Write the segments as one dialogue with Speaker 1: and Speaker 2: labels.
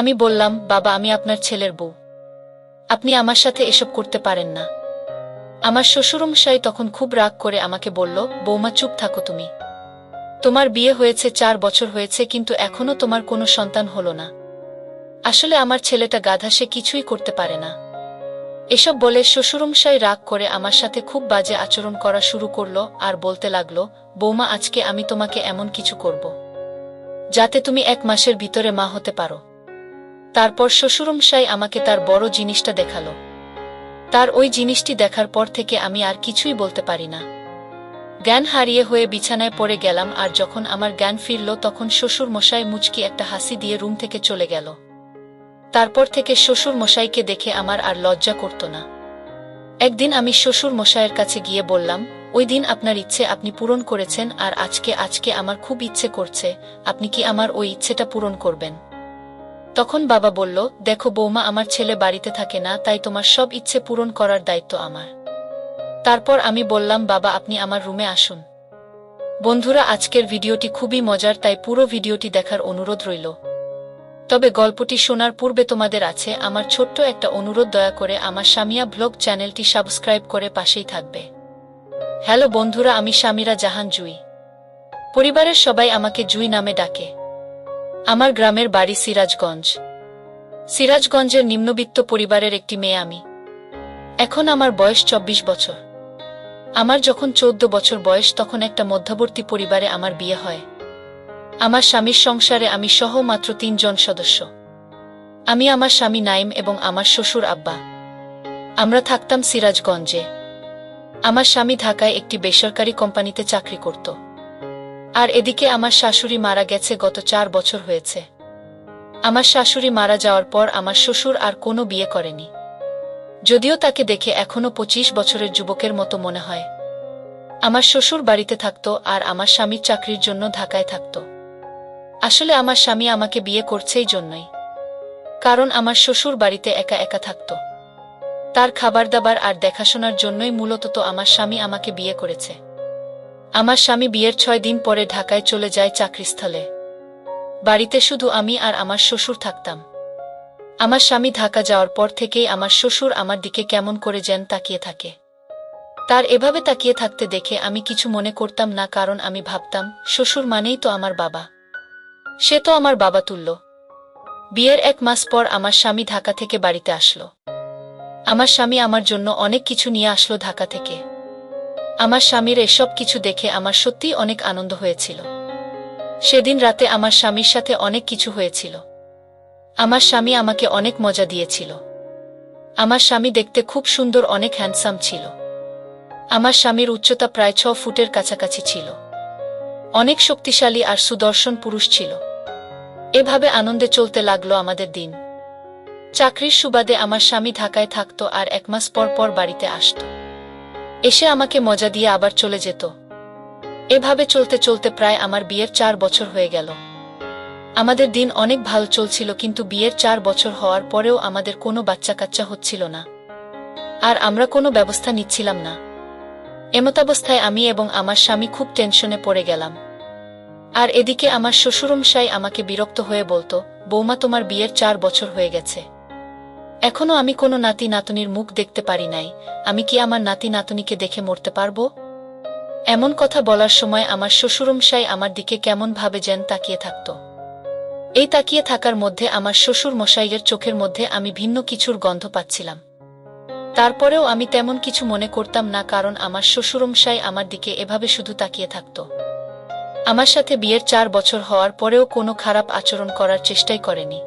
Speaker 1: আমি বললাম, বাবা, আমি আপনার ছেলের বউ। আপনি আমার সাথে এসব করতে পারেন না। আমার শ্বশুরমশাই তখন খুব রাগ করে আমাকে বলল, বৌমা, চুপ থাকো তুমি। তোমার বিয়ে হয়েছে চার বছর হয়েছে, কিন্তু এখনও তোমার কোনো সন্তান হলো না। আসলে আমার ছেলেটা গাধা, সে কিছুই করতে পারে না। এসব বলে শ্বশুরমশাই রাগ করে আমার সাথে খুব বাজে আচরণ করা শুরু করল আর বলতে লাগল, বৌমা, আজকে আমি তোমাকে এমন কিছু করব, যাতে তুমি এক মাসের ভিতরে মা হতে পারো। তারপর শ্বশুরমশাই আমাকে তার বড় জিনিসটা দেখাল। তার ওই জিনিসটি দেখার পর থেকে আমি আর কিছুই বলতে পারি না। জ্ঞান হারিয়ে হয়ে বিছানায় পড়ে গেলাম আর যখন আমার জ্ঞান ফিরল তখন শ্বশুর মশাই মুচকি একটা হাসি দিয়ে রুম থেকে চলে গেল। তারপর থেকে শ্বশুর মশাইকে দেখে আমার আর লজ্জা করত না। একদিন আমি শ্বশুর মশাইয়ের কাছে গিয়ে বললাম, ওই দিন আপনার ইচ্ছে আপনি পূরণ করেছেন আর আজকে আজকে আমার খুব ইচ্ছে করছে, আপনি কি আমার ওই ইচ্ছেটা পূরণ করবেন? তখন বাবা বলল, দেখো বৌমা, আমার ছেলে বাড়িতে থাকে না, তাই তোমার সব ইচ্ছে পূরণ করার দায়িত্ব আমার। তারপর আমি বললাম, বাবা, আপনি আমার রুমে আসুন। বন্ধুরা, আজকের ভিডিওটি খুবই মজার, তাই পুরো ভিডিওটি দেখার অনুরোধ রইল। তবে গল্পটি শোনার পূর্বে তোমাদের আছে, আমার ছোট্ট একটা অনুরোধ, দয়া করে আমার স্বামিয়া ব্লগ চ্যানেলটি সাবস্ক্রাইব করে পাশেই থাকবে। হ্যালো বন্ধুরা, আমি স্বামীরা জাহান জুই। পরিবারের সবাই আমাকে জুই নামে ডাকে। আমার গ্রামের বাড়ি সিরাজগঞ্জ। সিরাজগঞ্জের নিম্নবিত্ত পরিবারের একটি মেয়ে আমি। এখন আমার বয়স চব্বিশ বছর। আমার যখন চোদ্দ বছর বয়স তখন একটা মধ্যবর্তী পরিবারে আমার বিয়ে হয়। আমার স্বামীর সংসারে আমি সহ মাত্র তিনজন সদস্য। আমি আমার স্বামী নাইম এবং আমার শ্বশুর আব্বা। আমরা থাকতাম সিরাজগঞ্জে। আমার স্বামী ঢাকায় একটি বেসরকারি কোম্পানিতে চাকরি করত। আর এদিকে আমার শাশুড়ি মারা গেছে গত চার বছর হয়েছে। আমার শাশুড়ি মারা যাওয়ার পর আমার শ্বশুর আর কোনো বিয়ে করেনি। যদিও তাকে দেখে এখনও পঁচিশ বছরের যুবকের মতো মনে হয়। আমার শ্বশুর বাড়িতে থাকত আর আমার স্বামীর চাকরির জন্য ঢাকায় থাকত। আসলে আমার স্বামী আমাকে বিয়ে করছেই জন্যই। কারণ আমার শ্বশুর বাড়িতে একা একা থাকত। তার খাবার দাবার আর দেখাশোনার জন্যই মূলত তো আমার স্বামী আমাকে বিয়ে করেছে। আমার স্বামী বিয়ের ছয় দিন পরে ঢাকায় চলে যায় চাকরিস্থলে। বাড়িতে শুধু আমি আর আমার শ্বশুর থাকতাম। আমার স্বামী ঢাকা যাওয়ার পর থেকেই আমার শ্বশুর আমার দিকে কেমন করে যেন তাকিয়ে থাকে। তার এভাবে তাকিয়ে থাকতে দেখে আমি কিছু মনে করতাম না কারণ আমি ভাবতাম, শ্বশুর মানেই তো আমার বাবা। সে তো আমার বাবা তুল্য। বিয়ের এক মাস পর আমার স্বামী ঢাকা থেকে বাড়িতে আসলো। আমার স্বামী আমার জন্য অনেক কিছু নিয়ে আসলো ঢাকা থেকে। আমার স্বামীর এসব কিছু দেখে আমার সত্যিই অনেক আনন্দ হয়েছিল। সেদিন রাতে আমার স্বামীর সাথে অনেক কিছু হয়েছিল। আমার স্বামী আমাকে অনেক মজা দিয়েছিল। আমার স্বামী দেখতে খুব সুন্দর, অনেক হ্যান্ডসাম ছিল। আমার স্বামীর উচ্চতা প্রায় ছ ফুটের কাছাকাছি ছিল। অনেক শক্তিশালী আর সুদর্শন পুরুষ ছিল। এভাবে আনন্দে চলতে লাগল আমাদের দিন। চাকরির সুবাদে আমার স্বামী ঢাকায় থাকত আর এক মাস পর পর বাড়িতে আসত। এসে আমাকে মজা দিয়ে আবার চলে যেত। এভাবে চলতে চলতে প্রায় আমার বিয়ের চার বছর হয়ে গেল। আমাদের দিন অনেক ভালো চলছিল কিন্তু বিয়ের চার বছর হওয়ার পরেও আমাদের কোনো বাচ্চা কাচ্চা হচ্ছিল না। আর আমরা কোনো ব্যবস্থা নিচ্ছিলাম না। এমতাবস্থায় আমি এবং আমার স্বামী খুব টেনশনে পড়ে গেলাম। আর এদিকে আমার শ্বশুরমশাই আমাকে বিরক্ত হয়ে বলতো, বৌমা, তোমার বিয়ের চার বছর হয়ে গেছে। এখনও আমি কোনো নাতি নাতনির মুখ দেখতে পারি নাই। আমি কি আমার নাতি নাতনিকে দেখে মরতে পারব? এমন কথা বলার সময় আমার শ্বশুরমশাই আমার দিকে কেমন ভাবে যেন তাকিয়ে থাকত। এই তাকিয়ে থাকার মধ্যে আমার শ্বশুর মশাইয়ের চোখের মধ্যে আমি ভিন্ন কিছুর গন্ধ পাচ্ছিলাম। তারপরেও আমি তেমন কিছু মনে করতাম না কারণ আমার শ্বশুরমশাই আমার দিকে এভাবে শুধু তাকিয়ে থাকত। আমার সাথে বিয়ের চার বছর হওয়ার পরেও কোনো খারাপ আচরণ করার চেষ্টাই করেনি।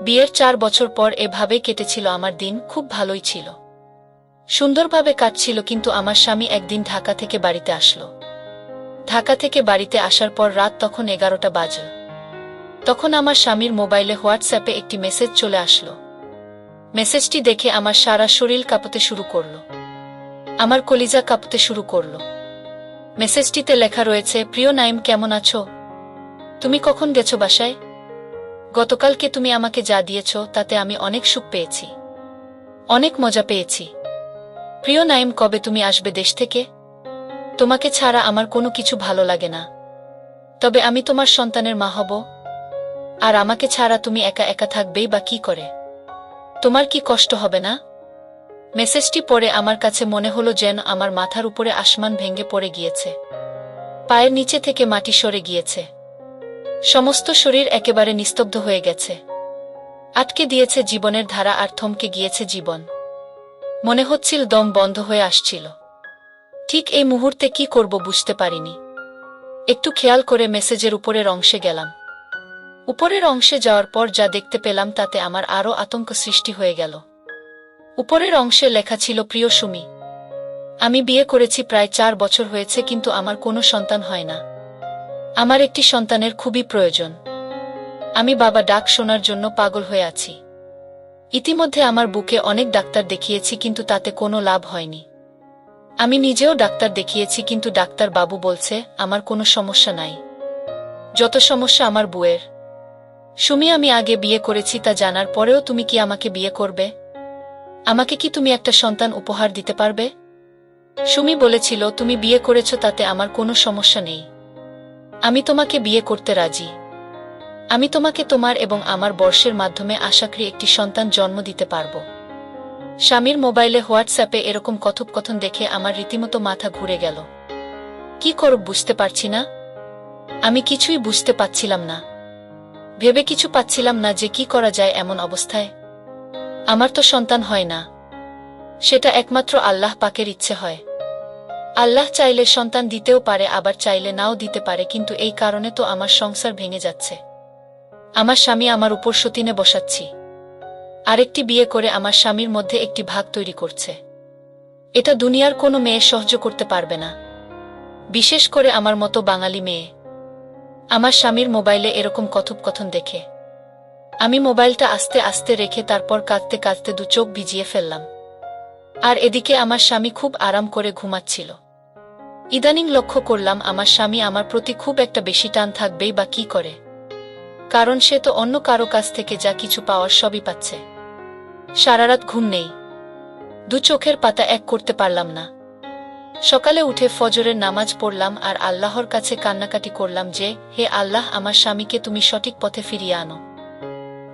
Speaker 1: বিয়ের চার বছর পর এভাবে কেটেছিল আমার দিন, খুব ভালোই ছিল। সুন্দরভাবে কাটছিল কিন্তু আমার স্বামী একদিন ঢাকা থেকে বাড়িতে আসলো। ঢাকা থেকে বাড়িতে আসার পর রাত তখন এগারোটা বাজল তখন আমার স্বামীর মোবাইলে হোয়াটসঅ্যাপে একটি মেসেজ চলে আসলো। মেসেজটি দেখে আমার সারা শরীর কাঁপতে শুরু করল। আমার কলিজা কাঁপতে শুরু করল। মেসেজটিতে লেখা রয়েছে, প্রিয় নাইম, কেমন আছো? তুমি কখন গেছো বাসায়? গতকালকে তুমি আমাকে যা দিয়েছ, তাতে আমি অনেক সুখ পেয়েছি। অনেক মজা পেয়েছি। প্রিয় নাইম, কবে তুমি আসবে দেশ থেকে? তোমাকে ছাড়া আমার কোনো কিছু ভালো লাগে না। তবে আমি তোমার সন্তানের মা হব। আর আমাকে ছাড়া তুমি একা একা থাকবেই বা কি করে? তোমার কি কষ্ট হবে না? মেসেজটি পড়ে আমার কাছে মনে হলো যেন আমার মাথার উপরে আসমান ভেঙে পড়ে গিয়েছে। পায়ের নিচে থেকে মাটি সরে গিয়েছে। সমস্ত শরীর একেবারে নিস্তব্ধ হয়ে গেছে। আটকে দিয়েছে জীবনের ধারা আর থমকে গিয়েছে জীবন। মনে হচ্ছিল দম বন্ধ হয়ে আসছিল। ঠিক এই মুহূর্তে কি করব বুঝতে পারিনি। একটু খেয়াল করে মেসেজের উপরের অংশে গেলাম। উপরের অংশে যাওয়ার পর যা দেখতে পেলাম তাতে আমার আরও আতঙ্ক সৃষ্টি হয়ে গেল। উপরের অংশে লেখা ছিল প্রিয় সুমি আমি বিয়ে করেছি প্রায় চার বছর হয়েছে কিন্তু আমার কোনো সন্তান হয় না। আমার একটি সন্তানের খুবই প্রয়োজন। আমি বাবা ডাক শোনার জন্য পাগল হয়ে আছি। ইতিমধ্যে আমার বুকে অনেক ডাক্তার দেখিয়েছি কিন্তু তাতে কোনো লাভ হয়নি। আমি নিজেও ডাক্তার দেখিয়েছি কিন্তু ডাক্তার বাবু বলছে, আমার কোনো সমস্যা নাই। যত সমস্যা আমার বুয়ের। সুমি, আমি আগে বিয়ে করেছি তা জানার পরেও তুমি কি আমাকে বিয়ে করবে? আমাকে কি তুমি একটা সন্তান উপহার দিতে পারবে? সুমি বলেছিল, তুমি বিয়ে করেছ তাতে আমার কোনো সমস্যা নেই। আমি তোমাকে বিয়ে করতে রাজি। আমি তোমাকে তোমার এবং আমার বর্ষের মাধ্যমে আশাকরি একটি সন্তান জন্ম দিতে পারব। স্বামীর মোবাইলে হোয়াটসঅ্যাপে এরকম কথোপকথন দেখে আমার রীতিমতো মাথা ঘুরে গেল। কি করব বুঝতে পারছি না। আমি কিছুই বুঝতে পাচ্ছিলাম না। ভেবে কিছু পাচ্ছিলাম না যে কি করা যায় এমন অবস্থায়। আমার তো সন্তান হয় না। সেটা একমাত্র আল্লাহ পাকের ইচ্ছে হয়। আল্লাহ চাইলে সন্তান দিতেও পারে, আবার চাইলে নাও দিতে পারে, কিন্তু এই কারণে তো আমার সংসার ভেঙে যাচ্ছে। আমার স্বামী আমার উপর সতীনে বসাচ্ছি। আরেকটি বিয়ে করে আমার স্বামীর মধ্যে একটি ভাগ তৈরি করছে। এটা দুনিয়ার কোনো মেয়ে সহ্য করতে পারবে না। বিশেষ করে আমার মতো বাঙালি মেয়ে। আমার স্বামীর মোবাইলে এরকম কথোপকথন দেখে। আমি মোবাইলটা আস্তে আস্তে রেখে তারপর কাঁদতে কাঁদতে দু চোখ ভিজিয়ে ফেললাম। আর এদিকে আমার স্বামী খুব আরাম করে ঘুমাচ্ছিল। ইদানিং লক্ষ্য করলাম আমার স্বামী আমার প্রতি খুব একটা বেশি টান থাকবেই বা কি করে। কারণ সে তো অন্য কারও কাছ থেকে যা কিছু পাওয়ার সবই পাচ্ছে। সারারাত ঘুম নেই। দু চোখের পাতা এক করতে পারলাম না। সকালে উঠে ফজরের নামাজ পড়লাম আর আল্লাহর কাছে কান্নাকাটি করলাম যে, হে আল্লাহ, আমার স্বামীকে তুমি সঠিক পথে ফিরিয়ে আনো।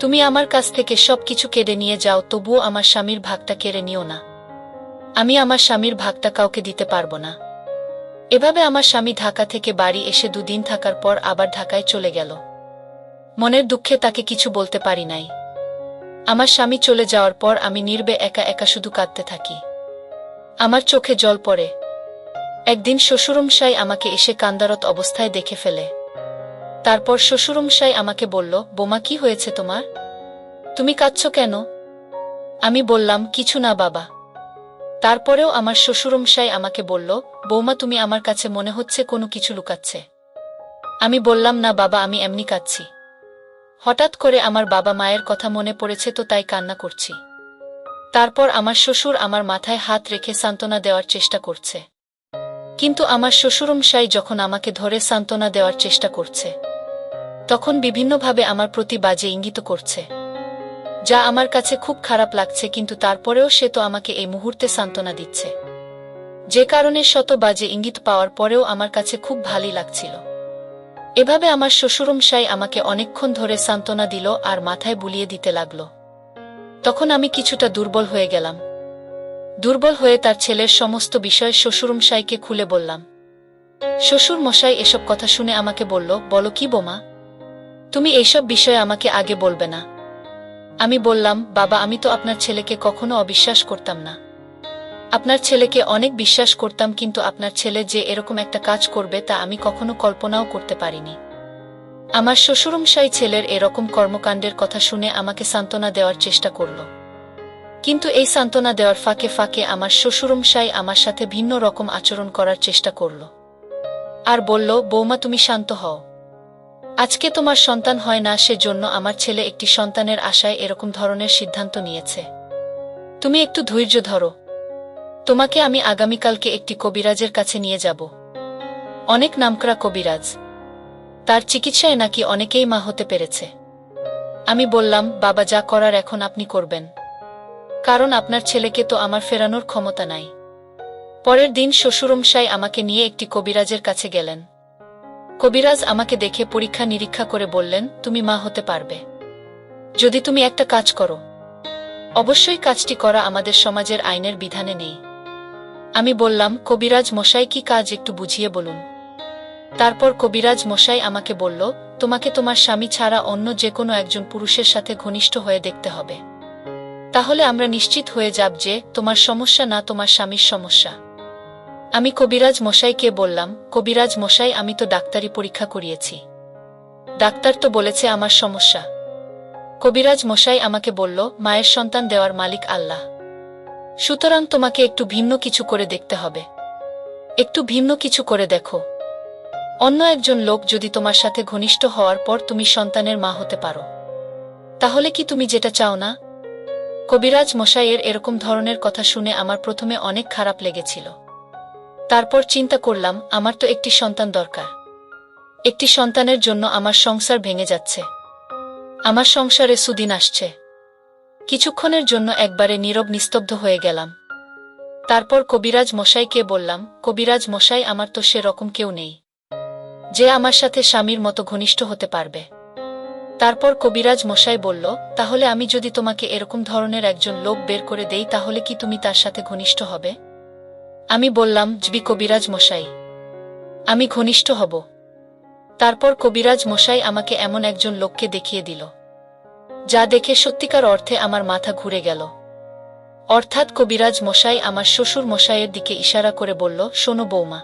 Speaker 1: তুমি আমার কাছ থেকে সব কিছু কেড়ে নিয়ে যাও, তবুও আমার স্বামীর ভাগটা কেড়ে নিও না। আমি আমার স্বামীর ভাগটা কাউকে দিতে পারব না। এভাবে আমার স্বামী ঢাকা থেকে বাড়ি এসে দুদিন থাকার পর আবার ঢাকায় চলে গেল। মনের দুঃখে তাকে কিছু বলতে পারি নাই। আমার স্বামী চলে যাওয়ার পর আমি নির্বে একা একা শুধু কাঁদতে থাকি। আমার চোখে জল পড়ে। একদিন শ্বশুরমশাই আমাকে এসে কান্দারত অবস্থায় দেখে ফেলে। তারপর শ্বশুরমশাই আমাকে বলল, বোমা, কি হয়েছে তোমার? তুমি কাঁদছ কেন? আমি বললাম, কিছু না বাবা। তারপরেও আমার শ্বশুরমশাই আমাকে বলল, বৌমা, তুমি আমার কাছে মনে হচ্ছে কোনো কিছু লুকাচ্ছে। আমি বললাম, না বাবা, আমি এমনি কাঁদছি। হঠাৎ করে আমার বাবা মায়ের কথা মনে পড়েছে তো তাই কান্না করছি। তারপর আমার শ্বশুর আমার মাথায় হাত রেখে সান্ত্বনা দেওয়ার চেষ্টা করছে। কিন্তু আমার শ্বশুরমশাই যখন আমাকে ধরে সান্ত্বনা দেওয়ার চেষ্টা করছে, তখন বিভিন্নভাবে আমার প্রতি বাজে ইঙ্গিত করছে। যা আমার কাছে খুব খারাপ লাগছে, কিন্তু তারপরেও সে তো আমাকে এই মুহূর্তে সান্ত্বনা দিচ্ছে। যে কারণে শত বাজে ইঙ্গিত পাওয়ার পরেও আমার কাছে খুব ভালোই লাগছিল। এভাবে আমার শ্বশুরমশাই আমাকে অনেকক্ষণ ধরে সান্ত্বনা দিল আর মাথায় বুলিয়ে দিতে লাগল। তখন আমি কিছুটা দুর্বল হয়ে গেলাম। দুর্বল হয়ে তার ছেলের সমস্ত বিষয় শ্বশুরমশাইকে খুলে বললাম। শ্বশুর মশাই এসব কথা শুনে আমাকে বলল, বলো কি বোমা? তুমি এইসব বিষয়ে আমাকে আগে বলবে না। আমি বললাম, বাবা, আমি তো আপনার ছেলেকে কখনো অবিশ্বাস করতাম না। আপনার ছেলেকে অনেক বিশ্বাস করতাম, কিন্তু আপনার ছেলে যে এরকম একটা কাজ করবে তা আমি কখনো কল্পনাও করতে পারিনি। আমার শ্বশুরমশাই ছেলের এরকম কর্মকাণ্ডের কথা শুনে আমাকে সান্ত্বনা দেওয়ার চেষ্টা করল। কিন্তু এই সান্ত্বনা দেওয়ার ফাঁকে ফাঁকে আমার শ্বশুরমশাই আমার সাথে ভিন্ন রকম আচরণ করার চেষ্টা করল। আর বলল, বৌমা, তুমি শান্ত হও। আজকে তোমার সন্তান হয় না, সেজন্য আমার ছেলে একটি সন্তানের আশায় এরকম ধরনের সিদ্ধান্ত নিয়েছে। তুমি একটু ধৈর্য ধরো। তোমাকে আমি আগামীকালকে একটি কবিরাজের কাছে নিয়ে যাব। অনেক নামকরা কবিরাজ। তার চিকিৎসায় নাকি অনেকেই মা হতে পেরেছে। আমি বললাম, বাবা, যা করার এখন আপনি করবেন। কারণ আপনার ছেলেকে তো আমার ফেরানোর ক্ষমতা নাই। পরের দিন শ্বশুরমশাই আমাকে নিয়ে একটি কবিরাজের কাছে গেলেন। কবিরাজ আমাকে দেখে পরীক্ষা নিরীক্ষা করে বললেন, তুমি মা হতে পারবে। যদি তুমি একটা কাজ করো, অবশ্যই কাজটি করা আমাদের সমাজের আইনের বিধানে নেই। আমি বললাম, কবিরাজ মশাই, কি কাজ একটু বুঝিয়ে বলুন। তারপর কবিরাজ মশাই আমাকে বলল, তোমাকে তোমার স্বামী ছাড়া অন্য যে কোনো একজন পুরুষের সাথে ঘনিষ্ঠ হয়ে দেখতে হবে। তাহলে আমরা নিশ্চিত হয়ে যাব যে তোমার সমস্যা না তোমার স্বামীর সমস্যা। আমি কবিরাজ মশাইকে বললাম, কবিরাজ মশাই, আমি তো ডাক্তারি পরীক্ষা করিয়েছি। ডাক্তার তো বলেছে আমার সমস্যা। কবিরাজ মশাই আমাকে বলল, মায়ের সন্তান দেওয়ার মালিক আল্লাহ। সুতরাং তোমাকে একটু ভিন্ন কিছু করে দেখতে হবে। একটু ভিন্ন কিছু করে দেখো। অন্য একজন লোক যদি তোমার সাথে ঘনিষ্ঠ হওয়ার পর তুমি সন্তানের মা হতে পারো। তাহলে কি তুমি যেটা চাও না? কবিরাজ মশাইয়ের এরকম ধরনের কথা শুনে আমার প্রথমে অনেক খারাপ লেগেছিল। তারপর চিন্তা করলাম, আমার তো একটি সন্তান দরকার। একটি সন্তানের জন্য আমার সংসার ভেঙে যাচ্ছে। আমার সংসারে সুদিন আসছে। কিছুক্ষণের জন্য একবারে নীরব নিস্তব্ধ হয়ে গেলাম। তারপর কবিরাজ মশাইকে বললাম, কবিরাজ মশাই, আমার তো সেরকম কেউ নেই। যে আমার সাথে স্বামীর মতো ঘনিষ্ঠ হতে পারবে। তারপর কবিরাজ মশাই বলল, তাহলে আমি যদি তোমাকে এরকম ধরনের একজন লোক বের করে দেই, তাহলে কি তুমি তার সাথে ঘনিষ্ঠ হবে? আমি বললাম, জবি কবিরাজ মশাই। আমি ঘনিষ্ঠ হব। তারপর কবিরাজ মশাই আমাকে এমন একজন লোককে দেখিয়ে দিল, যা দেখে সত্যিকার অর্থে আমার মাথা ঘুরে গেল। অর্থাৎ কবিরাজ মশাই আমার শ্বশুর মশাইয়ের দিকে ইশারা করে বলল, শোনো বৌমা,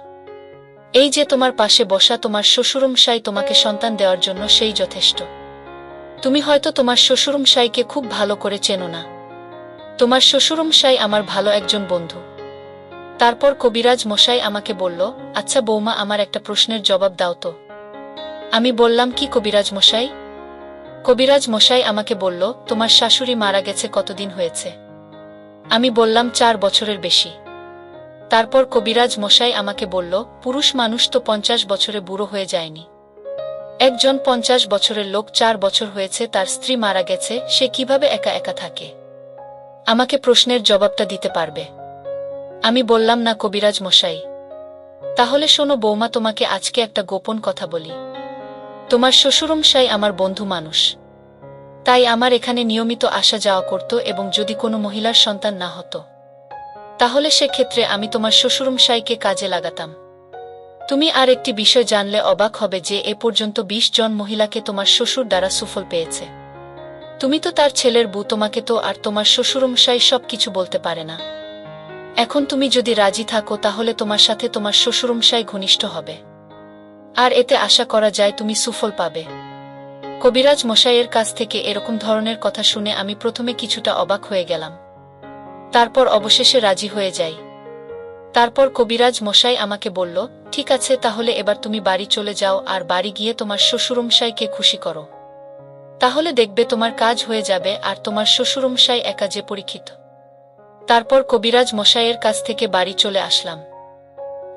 Speaker 1: এই যে তোমার পাশে বসা তোমার শ্বশুরমশাই তোমাকে সন্তান দেওয়ার জন্য সেই যথেষ্ট। তুমি হয়তো তোমার শ্বশুরমশাইকে খুব ভালো করে চেনো না। তোমার শ্বশুরমশাই আমার ভালো একজন বন্ধু। তারপর কবিরাজ মশাই আমাকে বলল আচ্ছা বৌমা, আমার একটা প্রশ্নের জবাব দাও তো। আমি বললাম, কি কবিরাজ মশাই? কবিরাজ মশাই আমাকে বলল, তোমার শাশুড়ি মারা গেছে কতদিন হয়েছে? আমি বললাম, চার বছরের বেশি। তারপর কবিরাজ মশাই আমাকে বলল, পুরুষ মানুষ তো পঞ্চাশ বছরে বুড়ো হয়ে যায়নি। একজন পঞ্চাশ বছরের লোক চার বছর হয়েছে, তার স্ত্রী মারা গেছে, সে কীভাবে একা একা থাকে? আমাকে প্রশ্নের জবাবটা দিতে পারবে। আমি বললাম, না কবিরাজ মশাই, তাহলে শোনো বৌমা, তোমাকে আজকে একটা গোপন কথা বলি। তোমার শ্বশুরমশাই আমার বন্ধু মানুষ। তাই আমার এখানে নিয়মিত আসা যাওয়া করত এবং যদি কোনো মহিলার সন্তান না হতো, তাহলে সেক্ষেত্রে আমি তোমার শ্বশুরমশাইকে কাজে লাগাতাম। তুমি আর একটি বিষয় জানলে অবাক হবে যে এ পর্যন্ত ২০ জন মহিলাকে তোমার শ্বশুর দ্বারা সুফল পেয়েছে। তুমি তো তার ছেলের বউ, তোমাকে তো আর তোমার শ্বশুরমশাই সব কিছু বলতে পারে না। এখন তুমি যদি রাজি থাকো, তাহলে তোমার সাথে তোমার শ্বশুরমশাই ঘনিষ্ঠ হবে। আর এতে আশা করা যায় তুমি সুফল পাবে। কবিরাজ মশাইয়ের কাছ থেকে এরকম ধরনের কথা শুনে আমি প্রথমে কিছুটা অবাক হয়ে গেলাম। তারপর অবশেষে রাজি হয়ে যাই। তারপর কবিরাজ মশাই আমাকে বলল, ঠিক আছে, তাহলে এবার তুমি বাড়ি চলে যাও আর বাড়ি গিয়ে তোমার শ্বশুরমশাইকে খুশি করো। তাহলে দেখবে তোমার কাজ হয়ে যাবে আর তোমার শ্বশুরমশাই একা যে পরীক্ষিত। তারপর কবিরাজ মশাইয়ের কাছ থেকে বাড়ি চলে আসলাম।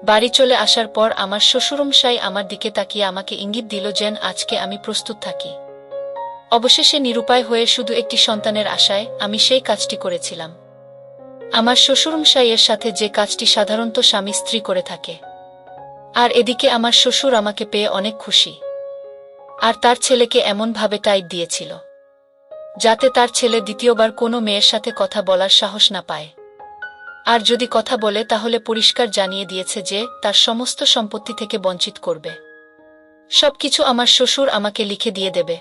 Speaker 1: বাড়ি চলে আসার পর আমার শ্বশুরমশাই আমার দিকে তাকিয়ে আমাকে ইঙ্গিত দিল যেন আজকে আমি প্রস্তুত থাকি। অবশেষে নিরুপায় হয়ে শুধু একটি সন্তানের আশায় আমি সেই কাজটি করেছিলাম। আমার শ্বশুরমশাইয়ের সাথে যে কাজটি সাধারণত স্বামী স্ত্রী করে থাকে। আর এদিকে আমার শ্বশুর আমাকে পেয়ে অনেক খুশি। আর তার ছেলেকে এমনভাবে টাইট দিয়েছিল। যাতে তার ছেলে দ্বিতীয়বার কোনো মেয়ের সাথে কথা বলার সাহস না পায়। আর যদি কথা বলে তাহলে পরিষ্কার জানিয়ে দিয়েছে যে তার সমস্ত সম্পত্তি থেকে বঞ্চিত করবে। সবকিছু আমার শ্বশুর আমাকে লিখে দিয়ে দেবে।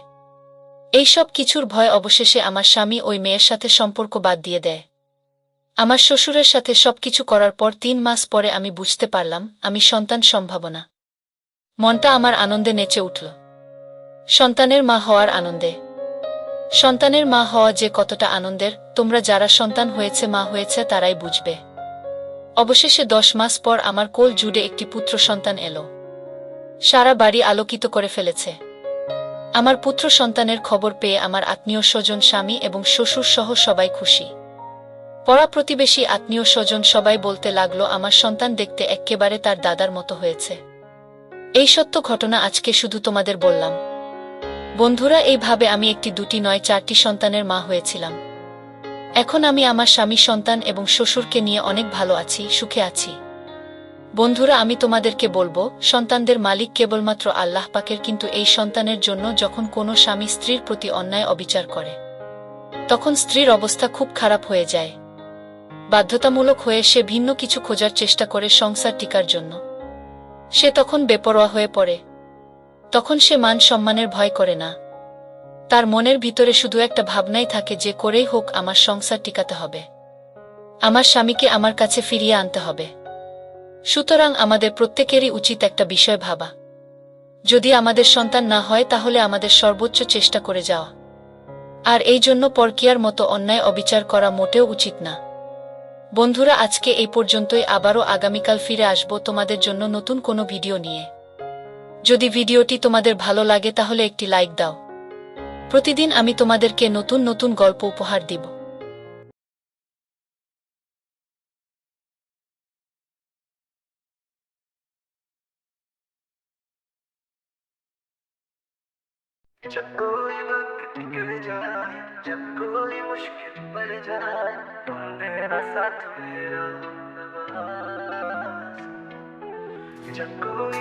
Speaker 1: এই সব কিছুর ভয় অবশেষে আমার স্বামী ওই মেয়ের সাথে সম্পর্ক বাদ দিয়ে দেয়। আমার শ্বশুরের সাথে সবকিছু করার পর তিন মাস পরে আমি বুঝতে পারলাম, আমি সন্তান সম্ভাবনা। মনটা আমার আনন্দে নেচে উঠল। সন্তানের মা হওয়ার আনন্দে। সন্তানের মা হওয়া যে কতটা আনন্দের, তোমরা যারা সন্তান হয়েছে, মা হয়েছে, তারাই বুঝবে। অবশেষে দশ মাস পর আমার কোল জুড়ে একটি পুত্র সন্তান এলো। সারা বাড়ি আলোকিত করে ফেলেছে। আমার পুত্র সন্তানের খবর পেয়ে আমার আত্মীয় স্বজন, স্বামী এবং শ্বশুর সহ সবাই খুশি। পড়া প্রতিবেশী আত্মীয় স্বজন সবাই বলতে লাগল, আমার সন্তান দেখতে এক্কেবারে তার দাদার মতো হয়েছে। এই সত্য ঘটনা আজকে শুধু তোমাদের বললাম। বন্ধুরা, এইভাবে আমি একটি দুটি নয়, চারটি সন্তানের মা হয়েছিলাম। এখন আমি আমার স্বামী সন্তান এবং শ্বশুরকে নিয়ে অনেক ভালো আছি, সুখে আছি। বন্ধুরা, আমি তোমাদেরকে বলব, সন্তানদের মালিক কেবলমাত্র আল্লাহ পাকের, কিন্তু এই সন্তানের জন্য যখন কোনো স্বামী স্ত্রীর প্রতি অন্যায় অবিচার করে, তখন স্ত্রীর অবস্থা খুব খারাপ হয়ে যায়। বাধ্যতামূলক হয়ে সে ভিন্ন কিছু খোঁজার চেষ্টা করে সংসার টিকার জন্য। সে তখন বেপরোয়া হয়ে পড়ে। তখন সে মান সম্মানের ভয় করে না। তার মনের ভিতরে শুধু একটা ভাবনাই থাকে যে করেই হোক আমার সংসার টিকাতে হবে। আমার স্বামীকে আমার কাছে ফিরিয়ে আনতে হবে। সুতরাং আমাদের প্রত্যেকেরই উচিত একটা বিষয় ভাবা। যদি আমাদের সন্তান না হয় তাহলে আমাদের সর্বোচ্চ চেষ্টা করে যাওয়া। আর এই জন্য পরকিয়ার মতো অন্যায় অবিচার করা মোটেও উচিত না। বন্ধুরা, আজকে এই পর্যন্তই। আবারও আগামীকাল ফিরে আসব তোমাদের জন্য নতুন কোনো ভিডিও নিয়ে। যদি ভিডিওটি তোমাদের ভালো লাগে তাহলে একটি লাইক দাও প্রতিদিন আমি তোমাদেরকে নতুন নতুন গল্প উপহার দিব
Speaker 2: जब कोई वक्त निकल जाए जब कोई मुश्किल पड़ जाए तुम देना साथ मेरा नवाज। जब कोई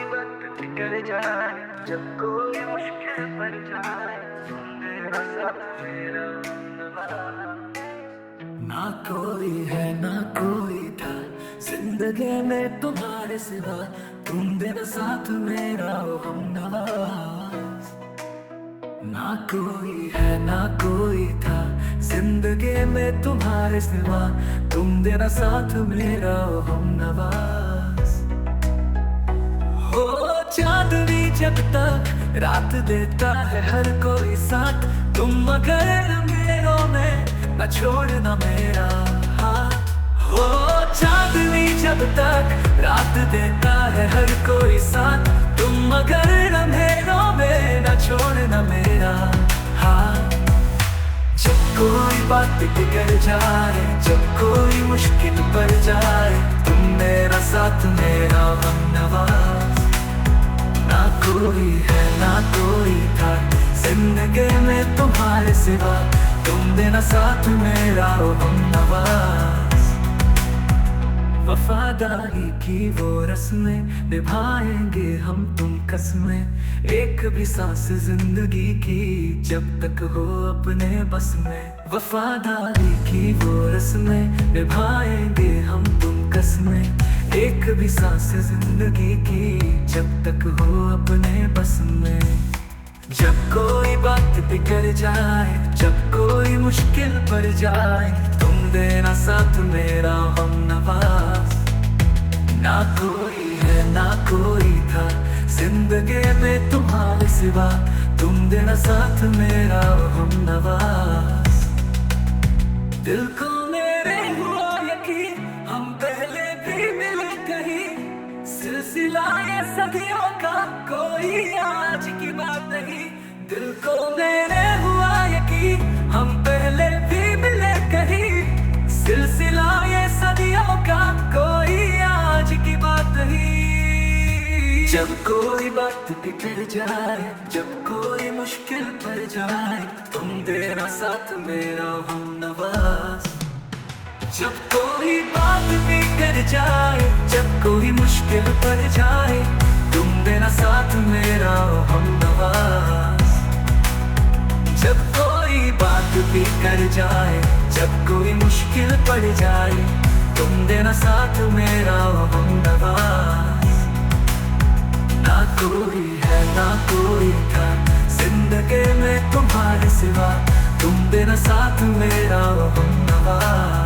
Speaker 2: निकल जाए, जब कोई मुश्किल पड़ जाए तुम साथ मेरा ना कोई है, ना कोई था, ज़िंदगी में तुम्हारे सिवा, तुम देना साथ मेरा हम नवाज़ ना कोई है, ना कोई था, ज़िंदगी में तुम्हारे सिवा, तुम देना साथ मेरा हम नवाज़ हो चांदनी जब तक रात देता है हर कोई साथ। तुम मगर मेरों में न छोड़ना मेरा हाथ। हो चांदनी जब तक रात देता है हर कोई साथ। तुम मगर मेरों में न छोड़ना मेरा हाथ। जब कोई बात बिगड़ जाए, जब कोई मुश्किल पड़ जाए, तुम मेरा साथ, मेरा हम नवाज़। ना कोई है ना कोई था। ज़िंदगी में तुम्हारे सिवा तुम देना साथ मेरा हो हम नवाज़। वफादारी की वो रस्में निभाएँगे हम तुम कसमें। एक भी सांस ज़िंदगी की जब तक हो अपने बस में। वफादारी की वो रस्में निभाएँगे हम तुम कसमें। एक भी सांस ज़िंदगी की जब तक हो अपने बस में। जब कोई बात बिगड़ जाए, जब कोई मुश्किल पड़ जाए, तुम देना साथ मेरा हम नवाज़। ना कोई है, ना कोई था ज़िंदगी में तुम्हारे सिवा, तुम देना साथ मेरा हम नवाज़। दिल को सिलसिला सदियों का कोई आज की बात नहीं। दिल को मेरे हुआ यकीन, हम पहले भी मिले कहीं। सिलसिला ये सदियों का कोई आज की बात नहीं। जब कोई बात बिगड़ जाए, जब कोई मुश्किल पड़ जाए, तुम देना साथ मेरा हम नवाज़। जब कोई बात बिगड़ जाए, जब कोई मुश्किल पड़ जाए, तुम देना साथ मेरा हम नवाज़। जब कोई बात बिगड़ जाए, जब कोई मुश्किल पड़ जाए, तुम देना साथ मेरा हम नवाज़। ना कोई है, ना कोई था ज़िंदगी में तुम्हारे सिवा, तुम देना साथ मेरा हम नवाज़।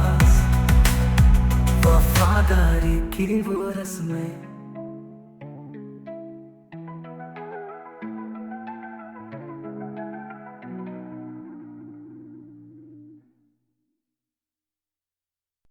Speaker 2: वफादारी की वो रस्में